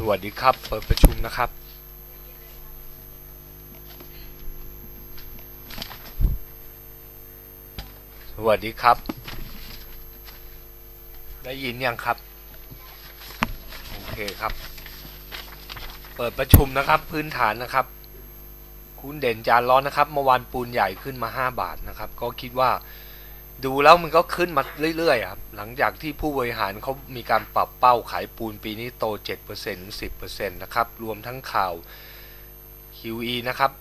สวัสดีครับ เปิดประชุมนะครับ สวัสดีครับ ได้ยินยังครับ โอเคครับ เปิดประชุมนะครับพื้นฐานนะครับ คุณเด่นจานร้อนนะครับเมื่อวานปูนใหญ่ขึ้นมา 5 บาทนะครับ ก็คิดว่า ดูแล้วมันก็ขึ้นมาเรื่อยๆครับหลังจากที่ผู้บริหารเขามีการปรับเป้าขายปูนปีนี้โต 7% 10%นะครับ รวมทั้งข่าว QE นะครับ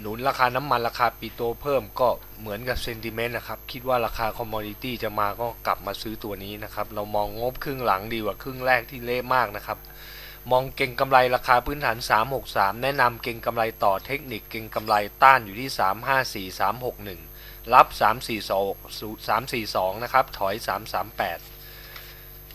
หนุนราคาน้ำมันราคาปิโตเพิ่มก็เหมือนกับเซนติเมนต์นะครับ คิดว่าราคาคอมมอดิตี้จะมาก็กลับมาซื้อตัวนี้นะครับ เรามองงบครึ่งหลังดีกว่าครึ่งแรกที่เละมากนะครับ มองเก่งกำไรราคาพื้นฐาน 363 แนะนำเก่งกำไรต่อเทคนิคเก่งกำไรต้านอยู่ที่ 354 361 รับ 342 342 นะครับ ถอย 338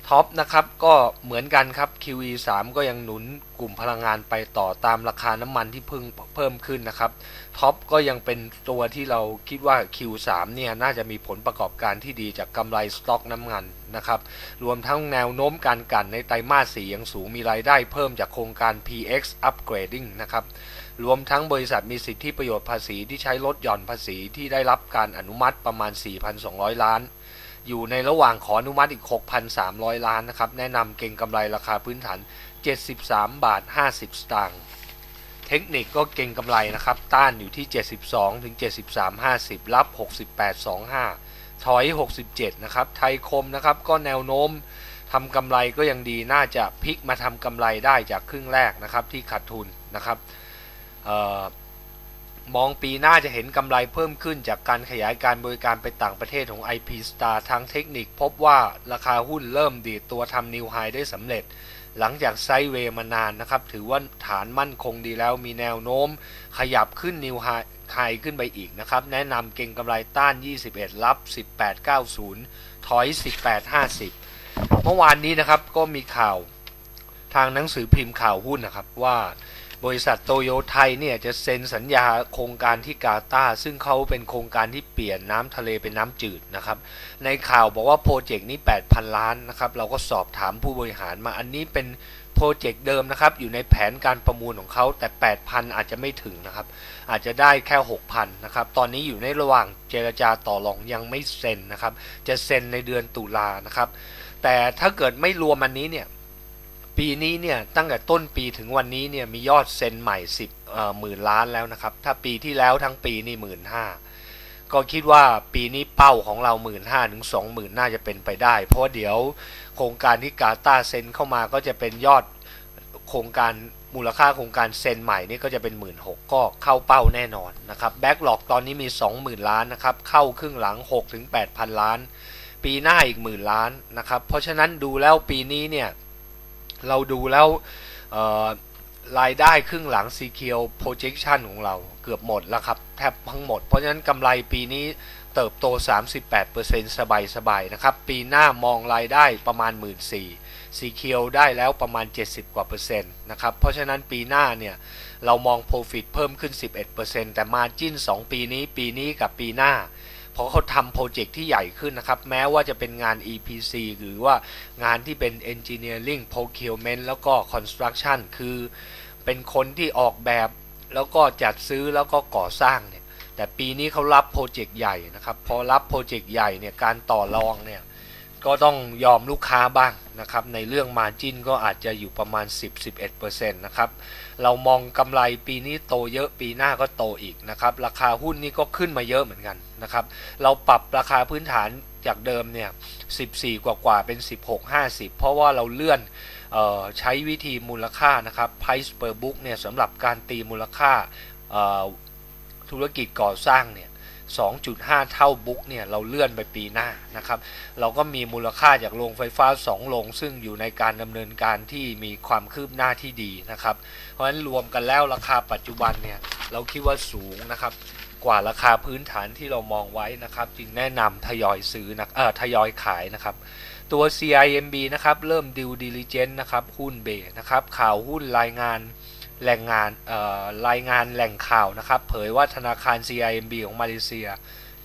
ท็อปนะครับก็เหมือนกันครับ QE 3 ก็ยังหนุนกลุ่มพลังงานไปต่อตามราคาน้ำมันที่เพิ่งเพิ่มขึ้นนะครับ ท็อปก็ยังเป็นตัวที่เราคิดว่า Q3 เนี่ยน่าจะมีผลประกอบการที่ดีจากกำไรสต็อกน้ำมันนะครับ รวมทั้งแนวโน้มการกันในไตรมาส 4 ยังสูงมีรายได้เพิ่มจากโครงการ PX Upgrading นะครับ รวมทั้งบริษัทมีสิทธิประโยชน์ภาษีที่ใช้ลดหย่อนภาษีที่ได้รับการอนุมัติประมาณ 4,200 ล้าน อยู่ในระหว่างขออนุมัติอีก 6,300 ล้านนะครับ แนะนำเก่งกำไรราคาพื้นฐาน 73 บาท 50 สตางค์ เทคนิคก็เก่งกำไรนะครับ ต้านอยู่ที่ 72 ถึง 73 50 รับ 68 25 ถอย 67 นะครับ ไทยคมนะครับ ก็แนวโน้มทำกำไรก็ยังดี น่าจะพลิกมาทำกำไรได้จากครึ่งแรกนะครับที่ขาดทุนนะครับ มองปีหน้าจะเห็นกำไรเพิ่มขึ้นจากการขยายการบริการไปต่างประเทศของ IP Star ทางเทคนิคพบว่าราคาหุ้นเริ่มดีดตัวทำนิวไฮได้สำเร็จ หลังจากไซเวย์มานานนะครับ ถือว่าฐานมั่นคงดีแล้วมีแนวโน้ม ขยับขึ้นนิวไฮขึ้นไปอีกนะครับ แนะนำเก่งกำไรต้าน 21 รับ 1890 ถอย 1850 เมื่อวานนี้นะครับก็มีข่าวทางหนังสือพิมพ์ข่าวหุ้นนะครับว่า บริษัทโตโยไทยเนี่ยจะเซ็นสัญญาโครงการที่กาตาร์ซึ่งเขาเป็นโครงการที่เปลี่ยนน้ำทะเลเป็นน้ำจืดนะครับ ในข่าวบอกว่าโปรเจกต์นี้ 8,000 ล้านนะครับ เราก็สอบถามผู้บริหารมาอันนี้เป็นโปรเจกต์เดิมนะครับ อยู่ในแผนการประมูลของเขาแต่ 8,000 อาจจะไม่ถึงนะครับ อาจจะได้แค่ 6,000 นะครับ ตอนนี้อยู่ในระหว่างเจรจาต่อรองยังไม่เซ็นนะครับ จะเซ็นในเดือนตุลานะครับ แต่ถ้าเกิดไม่รวมอันนี้เนี่ย ปีนี้เนี่ยตั้งแต่ต้นปีถึงวันนี้เนี่ยมียอดเซ็นใหม่10หมื่นล้านแล้วนะครับ ถ้าปีที่แล้วทั้งปีนี่หมื่นห้าก็คิดว่าปีนี้เป้าของเราหมื่นห้าถึงสองหมื่นน่าจะเป็นไปได้ เพราะเดี๋ยวโครงการที่กาตาเซ็นเข้ามาก็จะเป็นยอดโครงการมูลค่าโครงการเซ็นใหม่นี่ก็จะเป็นหมื่นหกก็เข้าเป้าแน่นอนนะครับแบ็กหลอกตอนนี้มี 20,000 ล้านนะครับเข้าครึ่งหลัง6ถึง8,000 ล้าน ปีหน้าอีกหมื่นล้านนะครับเพราะฉะนั้นดูแล้วปีนี้เนี่ย เราดูแล้วรายได้ครึ่งหลัง c q projection ของเราเกือบหมดแล้วครับ แทบทั้งหมด เพราะฉะนั้นกำไรปีนี้เติบโต 38%สบายสบายนะครับ ปีหน้ามองรายได้ประมาณ 1 4 0 0 0 c q ได้แล้วประมาณ 70 กว่าเปอร์เซ็นต์นะครับ เพราะฉะนั้นปีหน้าเนี่ยเรามอง profit เพิ่มขึ้น 11%แต่ margin 2 ปีนี้ ปีนี้กับปีหน้า พราะเขาทำโปรเจกต์ที่ใหญ่ขึ้นนะครับ แม้ว่าจะเป็นงาน EPC หรือว่างานที่เป็น Engineering Procurement แล้วก็ Construction คือเป็นคนที่ออกแบบแล้วก็จัดซื้อแล้วก็ก่อสร้างเนี่ยแต่ปีนี้เขารับโปรเจกต์ใหญ่นะครับ พอรับโปรเจกต์ใหญ่เนี่ยการต่อรองเนี่ย ก็ต้องยอมลูกค้าบ้างนะครับในเรื่องมาจินก็อาจจะอยู่ประมาณ 10-11%นะครับเรามองกำไรปีนี้โตเยอะปีหน้าก็โตอีกนะครับราคาหุ้นนี่ก็ขึ้นมาเยอะเหมือนกันนะครับเราปรับราคาพื้นฐานจากเดิมเนี่ย 14 กว่ากว่าเป็น 16 50 เพราะว่าเราเลื่อนใช้วิธีมูลค่านะครับ price per book เนี่ยสำหรับการตีมูลค่าธุรกิจก่อสร้างเนี่ย 2.5 เท่าบุ๊กเนี่ยเราเลื่อนไปปีหน้านะครับ เราก็มีมูลค่าจากโรงไฟฟ้า 2 โรง ซึ่งอยู่ในการดำเนินการที่มีความคืบหน้าที่ดีนะครับ เพราะฉะนั้นรวมกันแล้วราคาปัจจุบันเนี่ยเราคิดว่าสูงนะครับกว่าราคาพื้นฐานที่เรามองไว้นะครับ จึงแนะนำทยอยซื้อนะเออทยอยขายนะครับ ตัว CIMB นะครับ เริ่ม due diligence นะครับ หุ้นเบนะครับ ข่าวหุ้นรายงาน แหล่งงานรายงานแหล่งข่าวนะครับ เผยว่าธนาคาร CIMB ของมาเลเซีย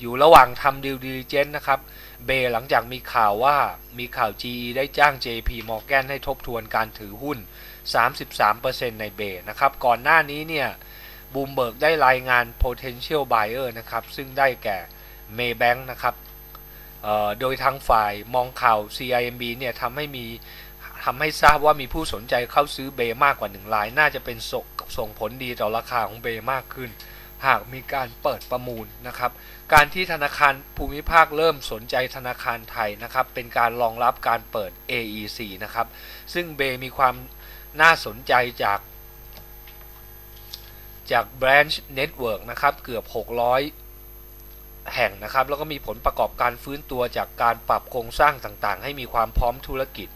อยู่ระหว่างทำดิวดิเจนนะครับเบหลังจากมีข่าวว่ามีข่าว GE ได้จ้าง JP Morgan ให้ทบทวนการถือหุ้น 33%ในเบนะครับ ก่อนหน้านี้เนี่ยบูมเบิร์กได้รายงาน potential buyer นะครับ ซึ่งได้แก่ Maybank นะครับโดยทางฝ่ายมองข่าว CIMB เนี่ยทำให้มี ทำให้ทราบว่ามีผู้สนใจเข้าซื้อเบมากกว่าหนึ่งราย น่าจะเป็นสส่งผลดีต่อราคาของเบมากขึ้น หากมีการเปิดประมูลนะครับ การที่ธนาคารภูมิภาคเริ่มสนใจธนาคารไทยนะครับ เป็นการรองรับการเปิด AEC นะครับ ซึ่งเบมีความน่าสนใจจากจาก Branch Network นะครับ เกือบ 600 แห่งนะครับ แล้วก็มีผลประกอบการฟื้นตัวจากการปรับโครงสร้างต่างๆ ให้มีความพร้อมธุรกิจ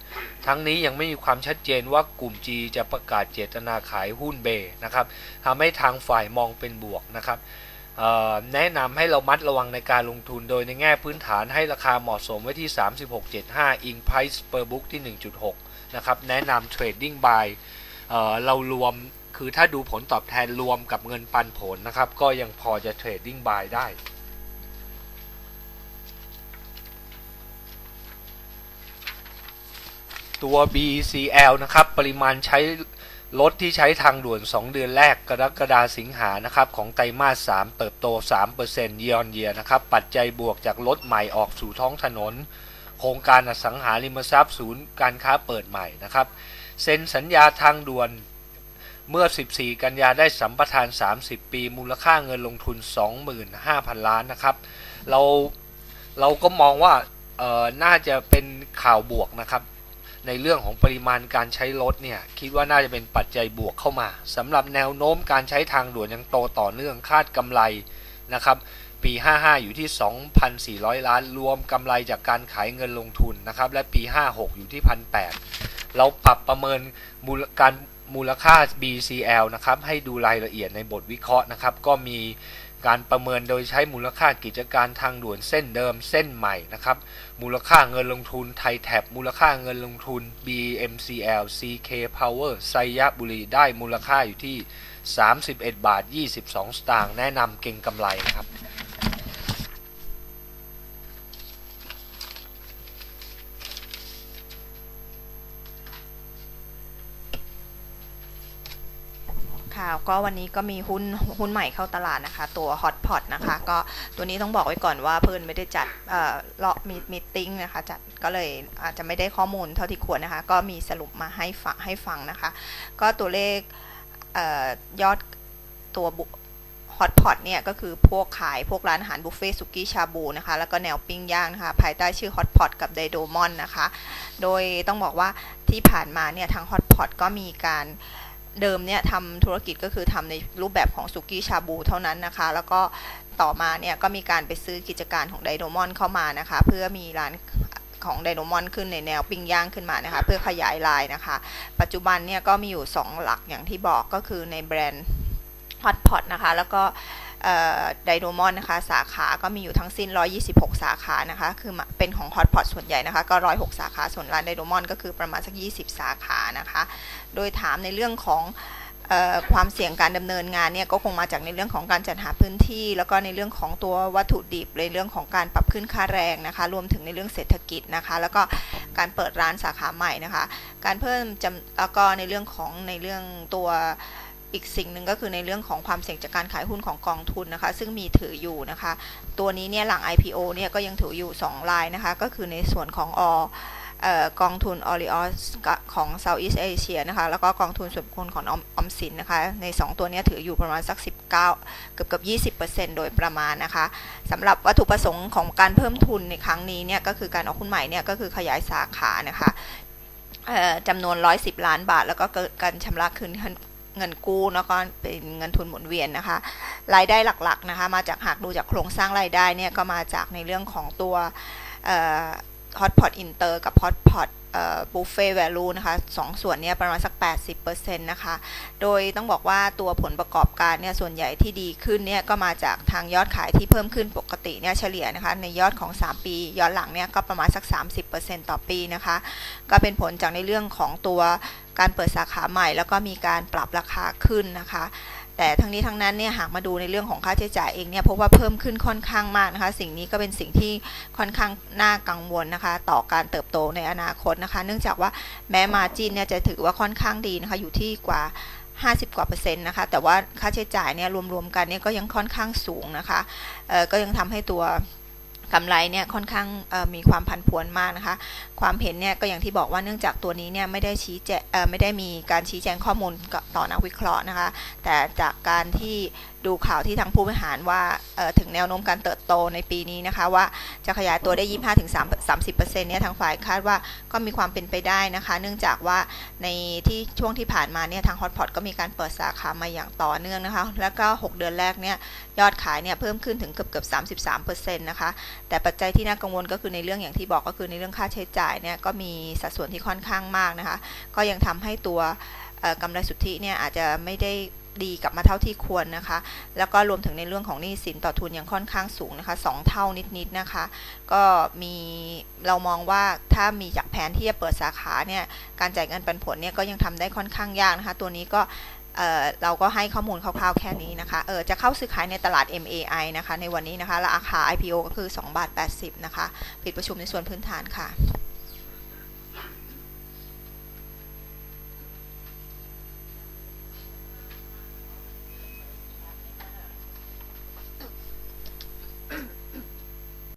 ทั้งนี้ยังไม่มีความชัดเจนว่ากลุ่ม G จะประกาศเจตนาขายหุ้นเบนะครับทำให้ทางฝ่ายมองเป็นบวกนะครับแนะนำให้เรามัดระวังในการลงทุนโดยในแง่พื้นฐานให้ราคาเหมาะสมไว้ที่ 36.75 in price per book ที่ 1.6 นะครับ แนะนำ trading buy เเรารวมคือถ้าดูผลตอบแทนรวมกับเงินปันผลนะครับ ก็ยังพอจะ trading buy ได้ ตัว BCL นะครับ ปริมาณใช้รถที่ใช้ทางด่วน 2 เดือนแรกกรกฎาสิงหานะครับ ของไตรมาส 3 เติบโต 3%เยียร์เยียนะครับ ปัจจัยบวกจากรถใหม่ออกสู่ท้องถนน โครงการอสังหาริมทรัพย์ศูนย์การค้าเปิดใหม่นะครับ เซ็นสัญญาทางด่วนเมื่อ 14 กันยาได้สัมปทาน 30 ปี มูลค่าเงินลงทุน 25,000 ล้านนะครับ เราเราก็มองว่าเออน่าจะเป็นข่าวบวกนะครับ ในเรื่องของปริมาณการใช้รถเนี่ยคิดว่าน่าจะเป็นปัจจัยบวกเข้ามาสำหรับแนวโน้มการใช้ทางด่วนยังโตต่อเนื่องคาดกำไรนะครับปี 55 อยู่ที่ 2,400 ล้าน รวมกำไรจากการขายเงินลงทุนนะครับ และปี 56 อยู่ที่ 1,800 เราปรับประเมินมูลการมูลค่า BCL นะครับ ให้ดูรายละเอียดในบทวิเคราะห์นะครับ ก็มี การประเมินโดยใช้มูลค่ากิจการทางด่วนเส้นเดิมเส้นใหม่นะครับ มูลค่าเงินลงทุนไทยแท็บมูลค่าเงินลงทุน BMCL CK Power ไซยบุรีได้มูลค่าอยู่ที่ 31 บาท 22 สตางค์แนะนำเก่งกำไรนะครับ ค่ะ ก็วันนี้ก็มีหุ้นหุ้นใหม่เข้าตลาดนะคะ ตัว Hot Pot นะคะ ก็ตัวนี้ต้องบอกไว้ก่อนว่าเพื่อนไม่ได้จัดเอ่อเลาะมีมีติ้งนะคะ จัดก็เลยอาจจะไม่ได้ข้อมูลเท่าที่ควรนะคะ ก็มีสรุปมาให้ฟังให้ฟังนะคะ ก็ตัวเลขเอ่อยอดตัวบุฮอตพอตเนี่ยก็คือพวกขายพวกร้านอาหารบุฟเฟ่สุกี้ชาบูนะคะ แล้วก็แนวปิ้งย่างนะคะ ภายใต้ชื่อฮอตพอตกับไดโดมอนนะคะ โดยต้องบอกว่าที่ผ่านมาเนี่ยทางฮอตพอตก็มีการ เดิมเนี่ยทำธุรกิจก็คือทำในรูปแบบของสุกี้ชาบูเท่านั้นนะคะ แล้วก็ต่อมาเนี่ยก็มีการไปซื้อกิจการของไดโนมอนเข้ามานะคะ เพื่อมีร้านของไดโนมอนขึ้นในแนวปิ้งย่างขึ้นมานะคะ เพื่อขยายลายนะคะ ปัจจุบันเนี่ยก็มีอยู่ 2 หลักอย่างที่บอกก็คือในแบรนด์ฮอตพอตนะคะ แล้วก็ ไดโนมอนนะคะสาขาก็มีอยู่ทั้งสิ้น 126 สาขานะคะ คือเป็นของฮอตพอตส่วนใหญ่นะคะ ก็ 106 สาขาส่วนร้านไดโนมอนก็คือประมาณสัก 20 สาขานะคะ โดยถามในเรื่องของความเสี่ยงการดำเนินงานเนี่ยก็คงมาจากในเรื่องของการจัดหาพื้นที่ แล้วก็ในเรื่องของตัววัตถุดิบในเรื่องของการปรับขึ้นค่าแรงนะคะ รวมถึงในเรื่องเศรษฐกิจนะคะ แล้วก็การเปิดร้านสาขาใหม่นะคะ การเพิ่มจำแล้วก็ในเรื่องของในเรื่องตัว อีกสิ่งหนึ่งก็คือในเรื่องของความเสี่ยงจากการขายหุ้นของกองทุนนะคะ ซึ่งมีถืออยู่นะคะ ตัวนี้เนี่ยหลัง IPO เนี่ยก็ยังถืออยู่2รายนะคะ ก็คือในส่วนของอกองทุน o r i o s ของ Southeast Asia นะคะ แล้วก็กองทุนส่วนบุคคลของออมสินนะคะ ใน 2 ตัวนี้ถืออยู่ประมาณสัก 19 เกือบเกับ20%โดยประมาณนะคะสำหรับวัตถุประสงค์ของการเพิ่มทุนในครั้งนี้เนี่ยก็คือการออกหุ้นใหม่เนี่ยก็คือขยายสาขานะคะจำนวน 110 ล้านบาท แล้วก็เกิดการชำระคืน เงินกู้แล้วก็เป็นเงินทุนหมุนเวียนนะคะ รายได้หลักๆนะคะ มาจากหากดูจากโครงสร้างรายได้เนี่ยก็มาจากในเรื่องของตัวฮอตพอตอินเตอร์กับฮอตพอต บุฟเฟ่แวลูนะคะสองส่วนนี้ประมาณสัก 80%นะคะ โดยต้องบอกว่าตัวผลประกอบการเนี่ยส่วนใหญ่ที่ดีขึ้นเนี่ยก็มาจากทางยอดขายที่เพิ่มขึ้นปกติเนี่ยเฉลี่ยนะคะในยอดของ 3 ปีย้อนหลังเนี่ยก็ประมาณสัก 30%ต่อปีนะคะ ก็เป็นผลจากในเรื่องของตัวการเปิดสาขาใหม่ แล้วก็มีการปรับราคาขึ้นนะคะ แต่ทั้งนี้ทั้งนั้นเนี่ยหากมาดูในเรื่องของค่าใช้จ่ายเองเนี่ยพบว่าเพิ่มขึ้นค่อนข้างมากนะคะ สิ่งนี้ก็เป็นสิ่งที่ค่อนข้างน่ากังวลนะคะ ต่อการเติบโตในอนาคตนะคะ เนื่องจากว่าแม้มาจินเนี่ยจะถือว่าค่อนข้างดีนะคะ อยู่ที่กว่า 50 กว่าเปอร์เซ็นต์นะคะ แต่ว่าค่าใช้จ่ายเนี่ยรวมๆกันเนี่ยก็ยังค่อนข้างสูงนะคะก็ยังทำให้ตัวกำไรเนี่ยค่อนข้างมีความผันผวนมากนะคะ ความเห็นเนี่ยก็อย่างที่บอกว่าเนื่องจากตัวนี้เนี่ยไม่ได้ชี้แจงไม่ได้มีการชี้แจงข้อมูลต่อนักวิเคราะห์นะคะ แต่จากการที่ดูข่าวที่ทางผู้บริหารว่าถึงแนวโน้มการเติบโตในปีนี้นะคะ ว่าจะขยายตัวได้ 25ถึง30%เนี่ยทางฝ่ายคาดว่าก็มีความเป็นไปได้นะคะ เนื่องจากว่าในที่ช่วงที่ผ่านมาเนี่ยทางฮอตพอตก็มีการเปิดสาขามาอย่างต่อเนื่องนะคะ แล้วก็ 6 เดือนแรกเนี่ยยอดขายเนี่ยเพิ่มขึ้นถึงเกือบเกือบ33%นะคะ แต่ปัจจัยที่น่ากังวลก็คือในเรื่องอย่างที่บอกก็คือในเรื่องค่าใช้จ่ายเนี่ยก็มีสัดส่วนที่ค่อนข้างมากนะคะ ก็ยังทำให้ตัวเอ่อกำไรสุทธิเนี่ยอาจจะไม่ได้ดีกลับมาเท่าที่ควรนะคะ แล้วก็รวมถึงในเรื่องของหนี้สินต่อทุนยังค่อนข้างสูงนะคะสองเท่านิดๆนะคะ ก็มีเรามองว่าถ้ามีจากแผนที่จะเปิดสาขาเนี่ยการจ่ายเงินปันผลเนี่ยก็ยังทำได้ค่อนข้างยากนะคะ ตัวนี้ก็เเราก็ให้ข้อมูลคร่าวๆแค่นี้นะคะเออจะเข้าซื้อขายในตลาด MAI นะคะ ในวันนี้นะคะราคา IPO ก็คือ2บาท80นะคะ ปิดประชุมในส่วนพื้นฐานค่ะ